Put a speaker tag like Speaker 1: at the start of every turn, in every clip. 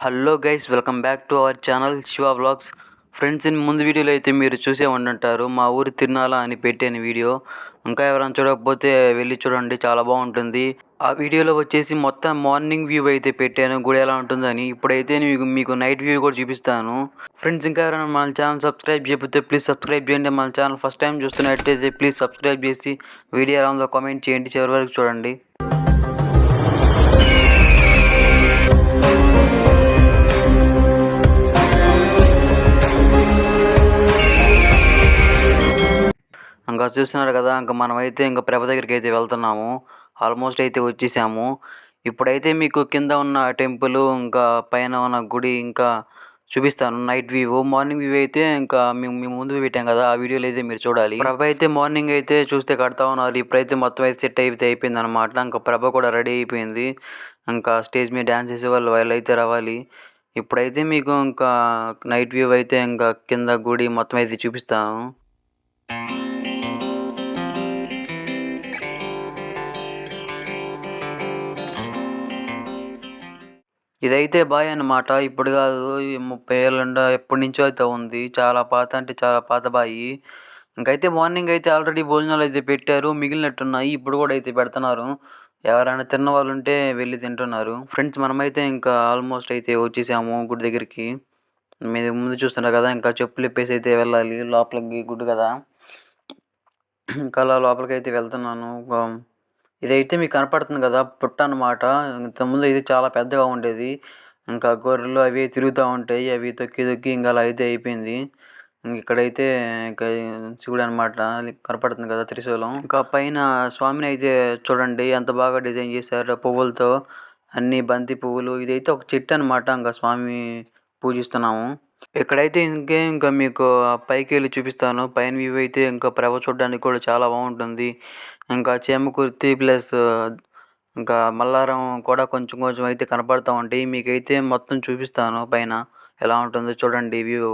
Speaker 1: Hello guys welcome back to our channel Shiva vlogs. Friends in ముందు వీడియోలో అయితే మీరు చూసే ఉండుంటారు మా ఊరు తిరునాల అని పెట్టాను వీడియో. ఇంకా ఎవరైనా చూడకపోతే వెళ్ళి చూడండి చాలా బాగుంటుంది. ఆ వీడియోలో వచ్చేసి మొత్తం మార్నింగ్ వ్యూ అయితే పెట్టాను గుడి ఎలా ఉంటుందని. ఇప్పుడైతే మీకు మీకు నైట్ వ్యూ కూడా చూపిస్తాను. ఫ్రెండ్స్ ఇంకా ఎవరైనా మన ఛానల్ సబ్స్క్రైబ్ చేయకపోతే ప్లీజ్ సబ్స్క్రైబ్ చేయండి. మన ఛానల్ ఫస్ట్ టైం చూస్తున్నట్టయితే ప్లీజ్ సబ్స్క్రైబ్ చేసి వీడియో ఎలా ఉందో కామెంట్ చేయండి చివరి వరకు చూడండి. ఇంకా చూస్తున్నారు కదా ఇంకా మనమైతే ఇంకా ప్రభ దగ్గరికి అయితే వెళ్తున్నాము. ఆల్మోస్ట్ అయితే వచ్చేసాము. ఇప్పుడైతే మీకు కింద ఉన్న టెంపుల్ ఇంకా పైన ఉన్న గుడి ఇంకా చూపిస్తాను. నైట్ వ్యూ మార్నింగ్ వ్యూ అయితే ఇంకా మేము మేము ముందు పెట్టాం కదా ఆ వీడియోలు అయితే మీరు చూడాలి. ప్రభ అయితే మార్నింగ్ అయితే చూస్తే కడతా ఉన్నారు. ఇప్పుడైతే మొత్తం అయితే సెట్ అయితే అయిపోయింది అనమాట ఇంకా ప్రభ కూడా రెడీ అయిపోయింది. ఇంకా స్టేజ్ మీద డ్యాన్స్ చేసే వాళ్ళు వాళ్ళు అయితే రావాలి. ఇప్పుడైతే మీకు ఇంకా నైట్ వ్యూ అయితే ఇంకా కింద గుడి మొత్తం అయితే చూపిస్తాను. ఇదైతే బాయ్ అన్నమాట. ఇప్పుడు కాదు ముప్పై ఏళ్ళ ఎప్పటి నుంచో అయితే ఉంది. చాలా పాత అంటే చాలా పాత బాయి. ఇంకైతే మార్నింగ్ అయితే ఆల్రెడీ భోజనాలు అయితే పెట్టారు. మిగిలినట్టున్నాయి. ఇప్పుడు కూడా అయితే పెడుతున్నారు. ఎవరైనా తిన్న వాళ్ళు ఉంటే వెళ్ళి తింటున్నారు. ఫ్రెండ్స్ మనమైతే ఇంకా ఆల్మోస్ట్ అయితే వచ్చేసాము గుడి దగ్గరికి. మీరు ముందు చూస్తున్నారు కదా ఇంకా చెప్పులు ఇప్పేసి అయితే వెళ్ళాలి. లోపలికి గుడి కదా. ఇంకా అలా లోపలికి అయితే వెళ్తున్నాను. ఇదైతే మీకు కనపడుతుంది కదా పుట్ట అనమాట ఇంతకుముందు ఇది చాలా పెద్దగా ఉండేది. ఇంకా గొర్రెలు అవి తిరుగుతూ ఉంటాయి అవి తొక్కి తొక్కి ఇంకా అలా అయితే అయిపోయింది. ఇక్కడైతే ఇంకా శివుడు అనమాట కనపడుతుంది కదా త్రిశూలం. ఇంకా పైన స్వామిని అయితే చూడండి ఎంత బాగా డిజైన్ చేశారు పువ్వులతో. అన్ని బంతి పువ్వులు ఇదైతే ఒక చెట్టు అనమాట ఇంకా స్వామి పూజిస్తున్నాము. ఇక్కడైతే ఇంకే ఇంకా మీకు పైకి వెళ్ళి చూపిస్తాను పైన వ్యూ అయితే ఇంకా ప్రభ చూడడానికి కూడా చాలా బాగుంటుంది. ఇంకా చేమకుర్తి ప్లస్ ఇంకా మల్లారం కూడా కొంచెం కొంచెం అయితే కనపడతా ఉంటాయి. మీకైతే మొత్తం చూపిస్తాను పైన ఎలా ఉంటుందో చూడండి వ్యూ.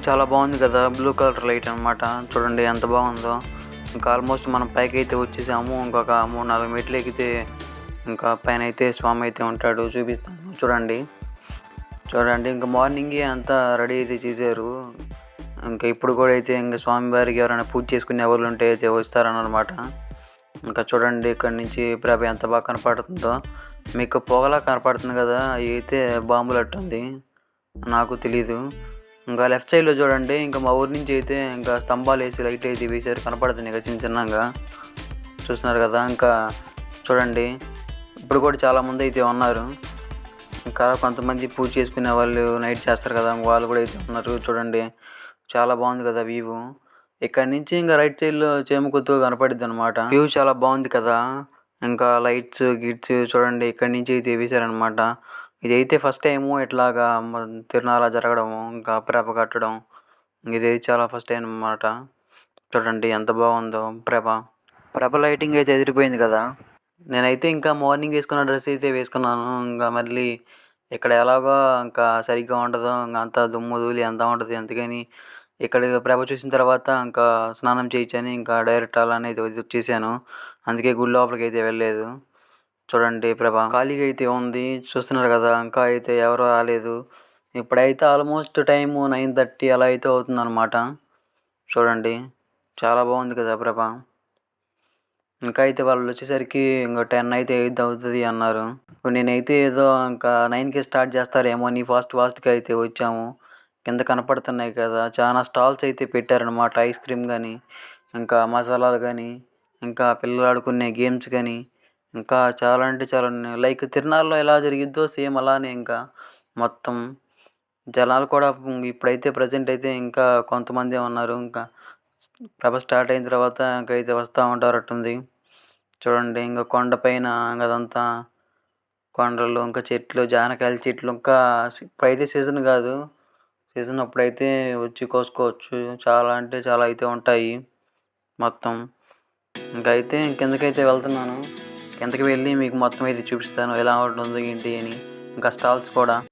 Speaker 1: లైటింగ్ చాలా బాగుంది కదా. బ్లూ కలర్ లైట్ అనమాట చూడండి ఎంత బాగుందో. ఇంకా ఆల్మోస్ట్ మనం పైకి అయితే వచ్చేసాము. ఇంకొక మూడు నాలుగు మెట్లు ఎక్కితే ఇంకా పైన అయితే స్వామి అయితే ఉంటాడు. చూపిస్తాను. చూడండి. చూడండి ఇంకా మార్నింగే అంతా రెడీ అయితే చేశారు. ఇంకా ఇప్పుడు కూడా అయితే ఇంకా స్వామివారికి ఎవరైనా పూజ చేసుకునే ఎవరు ఉంటే అయితే వస్తారనమాట ఇంకా చూడండి ఇక్కడ నుంచి ప్రభ ఎంత బాగా కనపడుతుందో. మీకు పొగలా కనపడుతుంది కదా. అవి అయితే బాంబులు అట్టుంది. నాకు తెలీదు. ఇంకా లెఫ్ట్ సైడ్లో చూడండి ఇంకా మా ఊరి నుంచి అయితే ఇంకా స్తంభాలు వేసి లైట్ అయితే వేసారు కనపడుతుంది ఇంకా చిన్న చిన్నగా. చూస్తున్నారు కదా ఇంకా చూడండి ఇప్పుడు కూడా చాలామంది అయితే ఉన్నారు. ఇంకా కొంతమంది పూజ చేసుకునే వాళ్ళు నైట్ చేస్తారు కదా వాళ్ళు కూడా అయితే ఉన్నారు చూడండి. చాలా బాగుంది కదా వ్యూ ఇక్కడ నుంచి ఇంకా రైట్ సైడ్లో చేమకొత్తు కనపడిద్ది అనమాట వ్యూ చాలా బాగుంది కదా. ఇంకా లైట్స్ గిట్స్ చూడండి ఇక్కడ నుంచి అయితే వేసారనమాట ఇదైతే ఫస్ట్ టైము ఇట్లాగా తిరణాల తిరునాళ జరగడము ఇంకా ప్రభ కట్టడం ఇది చాలా ఫస్ట్ టైం అనమాట చూడండి ఎంత బాగుందో ప్రభ ప్రభ లైటింగ్ అయితే ఎదిరిపోయింది కదా. నేనైతే ఇంకా మార్నింగ్ వేసుకున్న డ్రెస్ అయితే వేసుకున్నాను. ఇంకా మళ్ళీ ఇక్కడ ఎలాగో ఇంకా సరిగ్గా ఉండదు. ఇంకా అంతా దుమ్ము ధూళి అంతా ఉంటుంది. అందుకని ఇక్కడ ప్రభ చూసిన తర్వాత ఇంకా స్నానం చేయించని ఇంకా డైరెక్ట్ అలానే అయితే వచ్చేసాను. అందుకే గుడి లోపలికి అయితే వెళ్ళలేదు. చూడండి ప్రభ ఖాళీగా అయితే ఉంది చూస్తున్నారు కదా ఇంకా అయితే ఎవరు రాలేదు. ఇప్పుడైతే ఆల్మోస్ట్ టైము నైన్ థర్టీ అలా అయితే అవుతుందన్నమాట. చూడండి చాలా బాగుంది కదా ప్రభ. ఇంకా అయితే వాళ్ళు వచ్చేసరికి ఇంకా టెన్ అయితే ఎయిత్ అవుతుంది అన్నారు. నేనైతే ఏదో ఇంకా నైన్కి స్టార్ట్ చేస్తారేమో అని ఫాస్ట్ ఫాస్ట్గా అయితే వచ్చాము. కింద కనపడుతున్నాయి కదా చాలా స్టాల్స్ అయితే పెట్టారనమాట ఐస్ క్రీమ్ కానీ ఇంకా మసాలాలు కానీ ఇంకా పిల్లలు ఆడుకునే గేమ్స్ కానీ ఇంకా చాలా అంటే చాలా ఉన్నాయి. లైక్ తిరునాళ్ళలో ఎలా జరిగిద్దో సేమ్ అలానే ఇంకా మొత్తం జనాలు కూడా ఇప్పుడైతే ప్రజెంట్ అయితే ఇంకా కొంతమంది ఉన్నారు ఇంకా ప్రభ స్టార్ట్ అయిన తర్వాత ఇంకా అయితే వస్తూ ఉంటారట్టుంది. చూడండి ఇంకా కొండపైన ఇంకా అదంతా కొండలు ఇంకా చెట్లు జానకాయల చెట్లు ఇంకా ఇప్పుడైతే సీజన్ కాదు. సీజన్ అప్పుడైతే వచ్చి కోసుకోవచ్చు. చాలా అంటే చాలా అయితే ఉంటాయి మొత్తం. ఇంకైతే అయితే కిందకైతే వెళ్తున్నాను. కిందకి వెళ్ళి మీకు మొత్తం అయితే చూపిస్తాను ఎలా ఉంటుందో ఏంటి అని. ఇంకా స్టాల్స్ కూడా.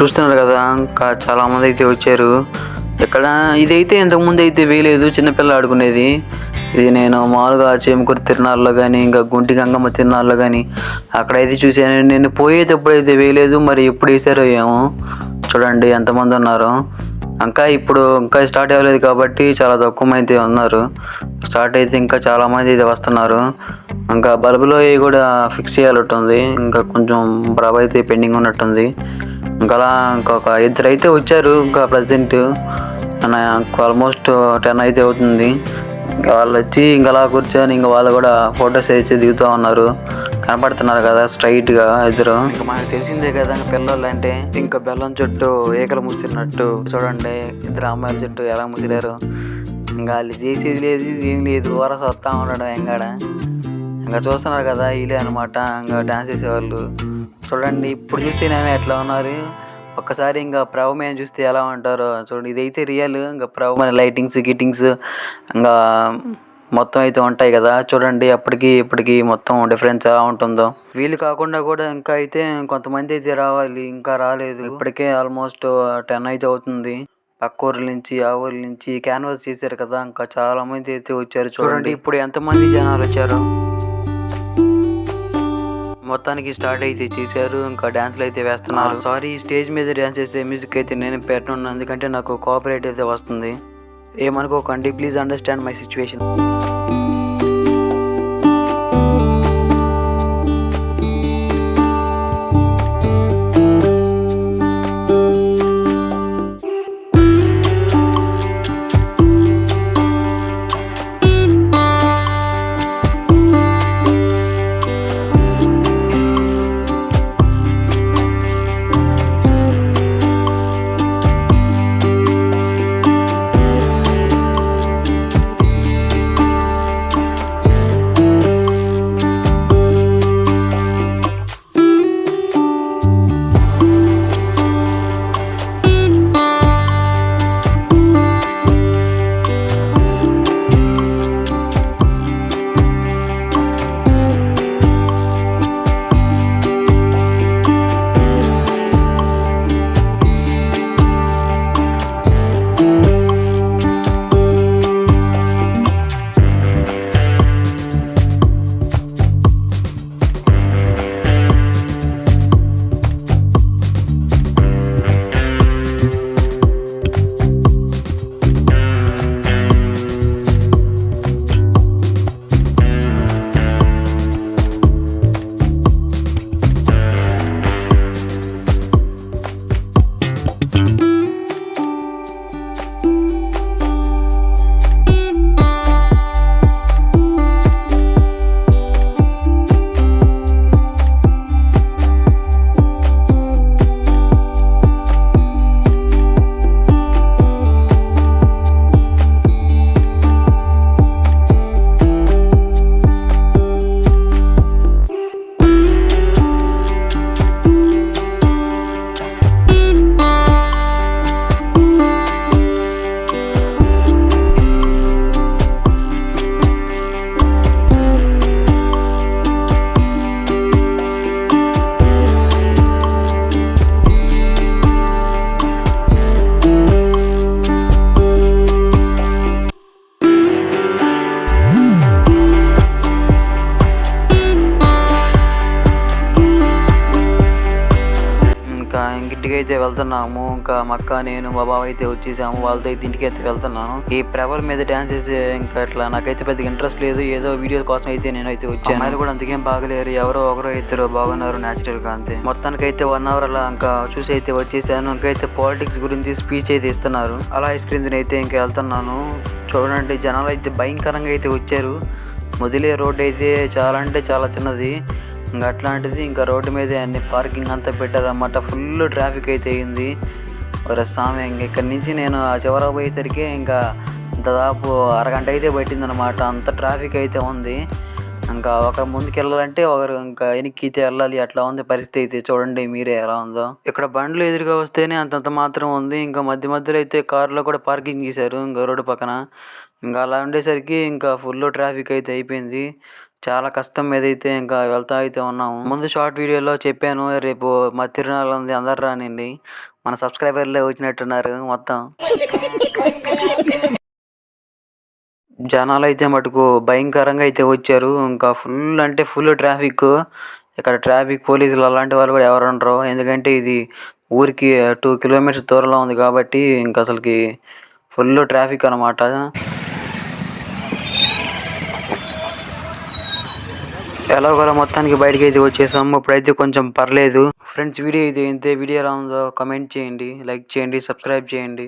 Speaker 1: చూస్తున్నారు కదా ఇంకా చాలామంది అయితే వచ్చారు. ఇక్కడ ఇదైతే ఇంతకుముందు అయితే వేయలేదు చిన్నపిల్ల ఆడుకునేది. ఇది నేను మామూలుగా చేమకూరు తిరునాళ్ళలో కానీ ఇంకా గుంటి గంగమ్మ తిరునాళ్ళలో కానీ అక్కడైతే చూశాను. నేను పోయేటప్పుడు అయితే వేయలేదు మరి ఎప్పుడు వేసారో ఏమో. చూడండి ఎంతమంది ఉన్నారు. ఇంకా ఇప్పుడు ఇంకా స్టార్ట్ అవ్వలేదు కాబట్టి చాలా తక్కువ అయితే ఉన్నారు. స్టార్ట్ అయితే ఇంకా చాలామంది అయితే వస్తున్నారు. ఇంకా బల్బులో కూడా ఫిక్స్ చేయాలట్టుంది. ఇంకా కొంచెం బ్రబ్ అయితే పెండింగ్ ఉన్నట్టుంది. ఇంకా అలా ఇంకొక ఇద్దరు అయితే వచ్చారు ఇంకా ప్రజెంట్ ఆల్మోస్ట్ టెన్ అయితే అవుతుంది. వాళ్ళు వచ్చి ఇంకా అలా కూర్చొని ఇంకా వాళ్ళు కూడా ఫొటోస్ వేసి దిగుతూ ఉన్నారు. కనపడుతున్నారు కదా స్ట్రైట్గా ఇద్దరు. ఇంకా మనకు తెలిసిందే కదా పిల్లలు అంటే ఇంకా బెల్లం చుట్టూ ఏకలు ముసిరినట్టు చూడండి. ఇద్దరు అమ్మాయిల చుట్టూ ఎలా ముసిరారు. ఇంకా వాళ్ళు చేసేది లేదు ఏం లేదు వరస వస్తా ఉండడం ఎంగాడ ఇంకా చూస్తున్నారు కదా వీళ్ళే అనమాట ఇంకా డాన్స్ చేసేవాళ్ళు. చూడండి ఇప్పుడు చూస్తేనేమో ఎట్లా ఉన్నారు. ఒక్కసారి ఇంకా ప్రభమేం చూస్తే ఎలా ఉంటారో చూడండి ఇదైతే రియల్. ఇంకా ప్రభు లైటింగ్స్ గిట్టింగ్స్ ఇంకా మొత్తం అయితే ఉంటాయి కదా. చూడండి అప్పటికి ఇప్పటికి మొత్తం డిఫరెన్స్ ఎలా ఉంటుందో. వీళ్ళు కాకుండా కూడా ఇంకా అయితే కొంతమంది అయితే రావాలి ఇంకా రాలేదు. ఇప్పటికే ఆల్మోస్ట్ టెన్ అయితే అవుతుంది. పక్క ఊర్ల నుంచి ఆ ఊర్ల నుంచి క్యాన్వాస్ చేశారు కదా ఇంకా చాలా మంది అయితే వచ్చారు చూడండి ఇప్పుడు ఎంతమంది జనాలు వచ్చారు? మొత్తానికి స్టార్ట్ అయితే చేశారు. ఇంకా డాన్స్లు అయితే వేస్తున్నారు. సారీ స్టేజ్ మీద డాన్స్ చేసే మ్యూజిక్ అయితే నేను పెట్టను ఎందుకంటే నాకు కోఆపరేట్ అయితే వస్తుంది. ఏమనుకోకండి ప్లీజ్ అండర్స్టాండ్ మై సిచ్యువేషన్. అయితే వెళ్తున్నాము. ఇంకా మక్క అక్క నేను మా బావ అయితే వచ్చేసాము. వాళ్ళతో అయితే ఇంటికి అయితే వెళ్తున్నాను. ఈ ప్రభల మీద డాన్స్ చేసే ఇంకా అట్లా నాకైతే పెద్ద ఇంట్రెస్ట్ లేదు. ఏదో వీడియో కోసం అయితే నేను అయితే వచ్చాను. అమ్మాయిలు కూడా అంతకేం బాగలేరు. ఎవరో ఒకరో ఇద్దరు బాగున్నారు న్యాచురల్గా అంతే. మొత్తానికి అయితే వన్ అవర్ అలా ఇంకా చూసి అయితే వచ్చేసాను. ఇంకైతే పాలిటిక్స్ గురించి స్పీచ్ అయితే ఇస్తున్నారు. అలా ఐస్ క్రీమ్ అయితే ఇంకా వెళ్తున్నాను. చూడండి జనాలు అయితే భయంకరంగా అయితే వచ్చారు. మొదలే రోడ్ అయితే చాలా అంటే చాలా చిన్నది ఇంకా అట్లాంటిది ఇంకా రోడ్డు మీద అన్ని పార్కింగ్ అంతా పెట్టారన్నమాట. ఫుల్ ట్రాఫిక్ అయితే అయింది. ఒరే స్వామి ఇంక ఇక్కడి నుంచి నేను ఆ చివర పోయేసరికి ఇంకా దాదాపు అరగంట అయితే పట్టిందనమాట అంత ట్రాఫిక్ అయితే ఉంది. ఇంకా ఒకరు ముందుకు వెళ్ళాలంటే ఒకరు ఇంకా వెనక్కి అయితే వెళ్ళాలి. అట్లా ఉంది పరిస్థితి అయితే. చూడండి మీరే ఎలా ఉందో. ఇక్కడ బండ్లు ఎదురుగా వస్తేనే అంతంత మాత్రం ఉంది. ఇంకా మధ్య మధ్యలో అయితే కార్లో కూడా పార్కింగ్ చేశారు. ఇంకా రోడ్డు పక్కన. ఇంకా అలా ఉండేసరికి ఇంకా ఫుల్ ట్రాఫిక్ అయితే అయిపోయింది. చాలా కష్టం మీద అయితే ఇంకా వెళ్తా అయితే ఉన్నాము. ముందు షార్ట్ వీడియోలో చెప్పాను రేపు మా తిరునాళ్ళు ఉంది అందరు రానండి మన సబ్స్క్రైబర్లే వచ్చినట్టున్నారు మొత్తం. జనాలు అయితే మటుకు భయంకరంగా అయితే వచ్చారు. ఇంకా ఫుల్ అంటే ఫుల్ ట్రాఫిక్ ఇక్కడ ట్రాఫిక్ పోలీసులు అలాంటి వాళ్ళు కూడా ఎవరు ఉండరు. ఎందుకంటే ఇది ఊరికి టూ కిలోమీటర్స్ దూరంలో ఉంది కాబట్టి ఇంకా అసలుకి ఫుల్ ట్రాఫిక్ అనమాట ఎలాగోలా మొత్తానికి బయటకి అయితే వచ్చేసాము ఇప్పుడైతే కొంచెం పర్లేదు. ఫ్రెండ్స్ వీడియో ఇది అయితే వీడియో ఎలా ఉందో కమెంట్ చేయండి. లైక్ చేయండి. సబ్స్క్రైబ్ చేయండి.